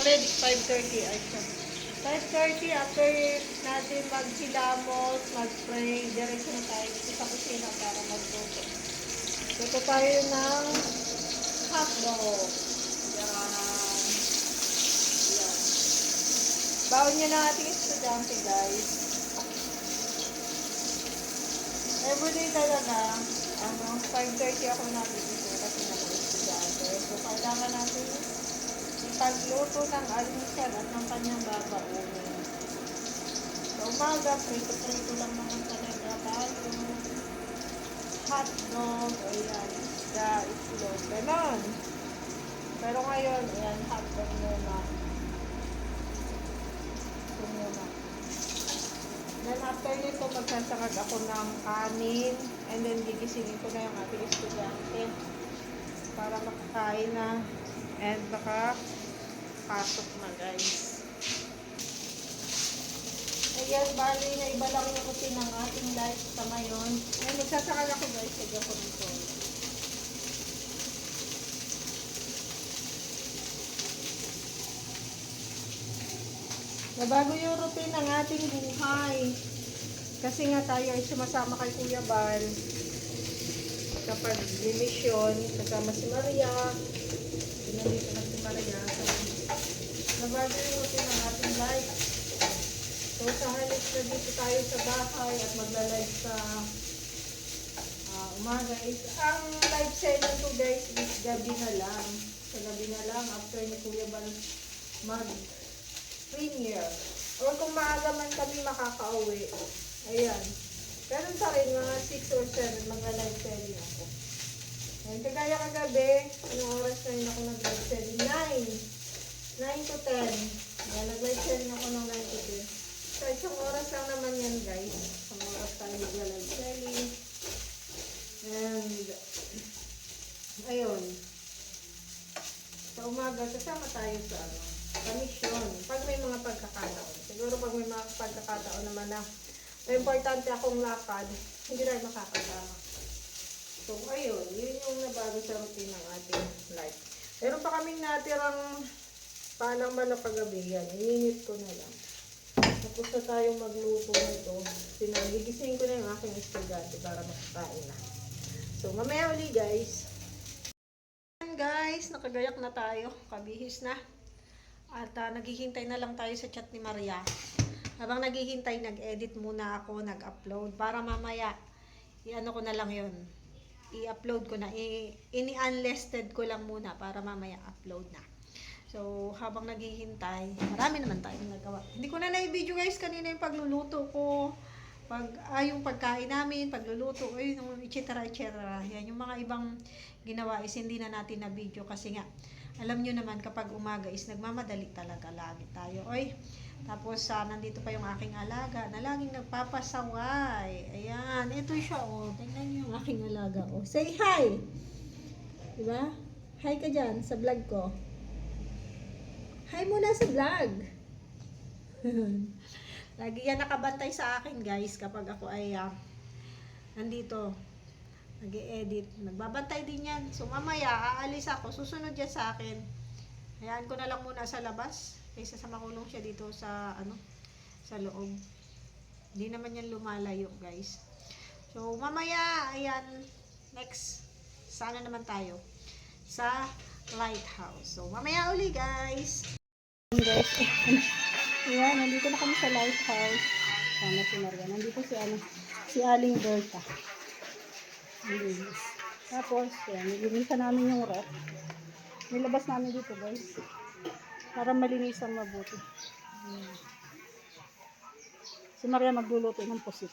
Already 5.30 ay siya. 5.30 after natin maghilamos, mag-pray, diretso na tayo sa kusina para magluto. Luto tayo ng hotdog. Yan. Yan. Bawon nyo ng ating estudyante, guys. Everyday talaga, ano, 5.30 ako nabigising kasi nga mga estudyante. So, kailangan natin ipagluto ng almusal at ng kanyang babaunin. Sa umaga, prito-prito lang naman talaga tayo. Hotdog, ayan, isda, itlog, ganon. Pero ngayon, ayan, hotdog muna. Ito muna. Then after nito, magsasakag ako ng kanin and then gigisingin ko na yung ating estudyante para makakain na and baka pasok na guys. Ayan, bali na iba lang yung routine ng ating life sa ngayon. Ayan, magsasakag ako guys, sagyan ko nito. Nabago yung routine ng ating buhay. Kasi nga tayo ay sumasama kay Kuya Bal. Kapag demisyon, kasama si Maria. Nandito na si Maria. Nabago yung routine ng ating life. So, sa halip na dito tayo sa bahay at magla-live sa ah, umaga is ang live session ko guys is gabi na lang. Sa gabi na lang after ni Kuya Bal mag premiere. Or kung maaga man kami makakauwi. Ayan. Ganun pa rin, mga 6 or 7, mga live selling ako. Ayan, kagaya kagabi, anong oras na yun ako nag-live selling? 9. 9 to 10. Ayan, nag-live ako ng 9 to 10. So, isang oras lang naman yan, guys. Isang oras tayo nag-live selling. And, ayun. Sa umaga, kasama tayo sa ano, kamisyon. Pag may mga pagkakataon. Siguro pag may mga pagkakataon naman na may importante akong lakad, hindi tayo makakasama. So, ayun. Yun yung nabago sa routine ng ating life. Meron pa kaming natirang palang manok kagabi. Yan. Ininit ko na lang. Tapos na tayong magluto nito. Sinagigising ko na yung aking estudyante para makakain na. So, mamaya uli guys. Ayan, guys, nakagayak na tayo. Kabihis na. At ah, naghihintay na lang tayo sa chat ni Maria. Habang naghihintay, nag-edit muna ako, nag-upload. Para mamaya, i-ano ko na lang yon I-upload ko na. I- Ini-unlisted ko lang muna para mamaya upload na. So, habang naghihintay, marami naman tayong nagawa. Hindi ko na na-video guys kanina yung pagluluto ko. Pag, ah, yung pagkain namin, pagluluto, ayun, yung et cetera, et cetera. Yan, yung mga ibang ginawa is hindi na natin na video kasi nga, alam nyo naman kapag umaga is nagmamadali talaga lagi tayo. Oy, tapos ah, nandito pa yung aking alaga na laging nagpapasaway. Ayan, ito siya oh. Tingnan niyo yung aking alaga oh. Say hi! Diba? Hi ka dyan sa vlog ko. Hi muna sa vlog. Lagi yan nakabantay sa akin guys kapag ako ay ah, nandito nag edit Nagbabantay din yan. So mamaya aalis ako. Susunod yan sa akin. Hayaan ko na lang muna sa labas kaysa sa makulong siya dito sa ano sa loob. Hindi naman yan lumalayo guys. So mamaya ayan next sana naman tayo sa lighthouse. So mamaya uli guys. Guys, Ayan, nandito na kami sa lighthouse. Sama si Maria. Nandito si ano, si Aling Berta. Nilinis. Tapos, yan, nilinisan namin yung ref. Nilabas namin dito, guys. Para malinisan mabuti. Si Maria magluluto ng pusit.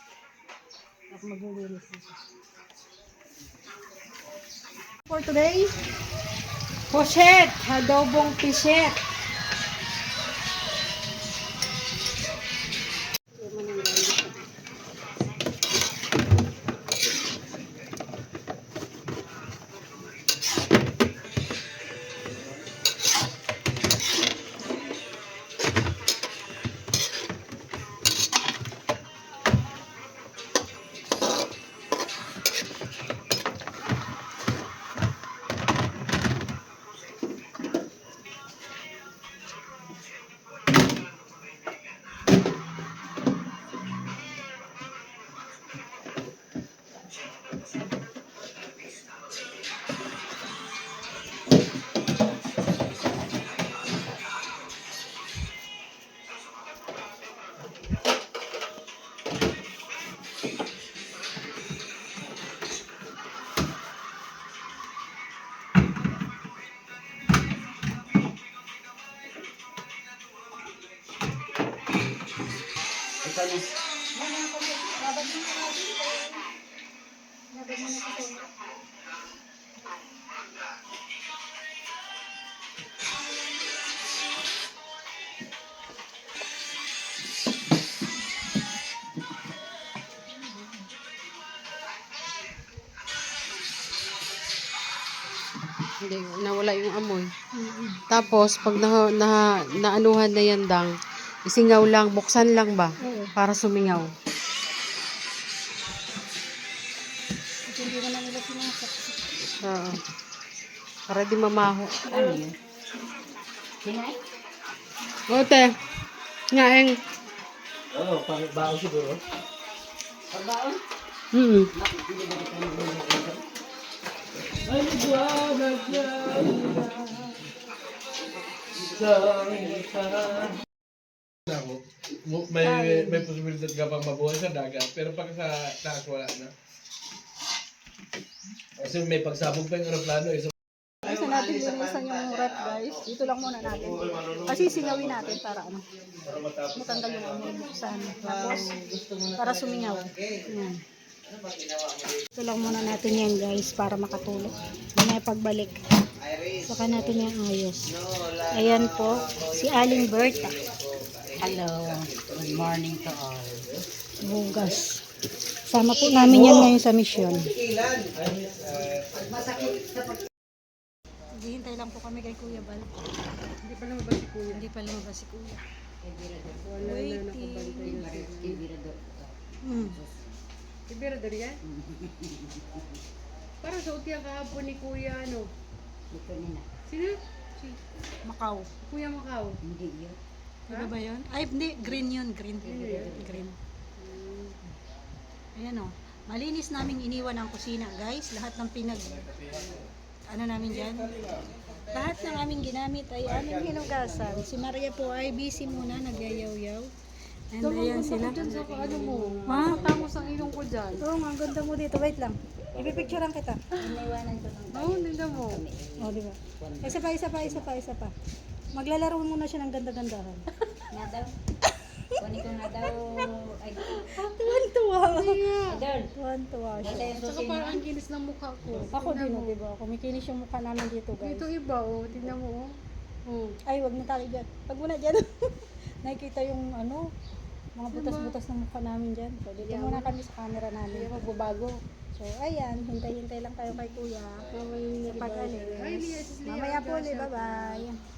Ako maglilinis dito. For today, puset, adobong piset. Kano? Hindi, nawala yung amoy. Tapos, pag na, na, naanuhan na yan dang, isingaw lang, buksan lang ba? Para sumingaw. Hindi naman nila pinasak. Oo. Para di mamaho. Ano yun? Ote, ngaeng. Oo, oh, pang baon siguro. Hmm. Ay, buwagat na ako. May may posibilidad ka pang mabuhay sa dagat, pero pag sa taas wala na. Kasi may pagsabog pa yung aeroplano eh. So, Gusto natin linisan yung rep guys. Dito lang muna natin. Kasi singawin natin para ano. Matanggal yung buksan. Tapos para sumingaw. Yan. Ito lang muna natin yan guys para makatulog. Mamaya pagbalik. Saka natin yung ayos. Ayan po, si Aling Berta. Hello. Good morning to all. Bugas. Sama po namin yan ngayon sa misyon. Hihintay lang po kami kay Kuya Bal. Hindi pa lumabas si kuya. Hindi pa lumabas si Kuya. Wala na nakabantay na si Hmm. Ibira dari yan? Parang sa utiyang kahapon ni kuya, ano? Sino? Si Macau. Kuya Macau. Hindi yun. Ano ba yun? Ay, hindi. Green yun. Green. Green. Ayan o. Malinis naming iniwan ang kusina, guys. Lahat ng pinag... Ano namin dyan? Lahat ng aming ginamit ay aming hinugasan. Si Maria po ay busy muna, nagyayaw-yaw. And ayan sila. Diyan sa ano mo. Ha? Tangos ang ilong ko dyan. Oo, nga, ang ganda mo dito. Wait lang. Ipipicturean kita. Iniwanan ko ng Oo, oh, nila mo. O, di ba? Isa pa, isa pa, isa pa, isa pa. Maglalaro muna siya ng ganda-gandahan. nga daw. Kunin ko nga daw. Ay, Tuwan-tuwa. Adol. Tuwan-tuwa siya. Basta yung Saka susi parang ang kinis ng mukha ko. Ako din, o, diba? Kumikinis yung mukha namin dito, guys. Ito iba, oh. Tingnan mo, oh. Oh. Ay, wag na tayo dyan. Wag mo na dyan. Nakikita yung ano, mga butas-butas ng mukha namin dyan. So, dito muna kami sa camera namin. Hindi magbabago. So, ayan, hintay-hintay lang tayo kay kuya. Mamaya sis Lia. Mamaya po ulit, bye-bye.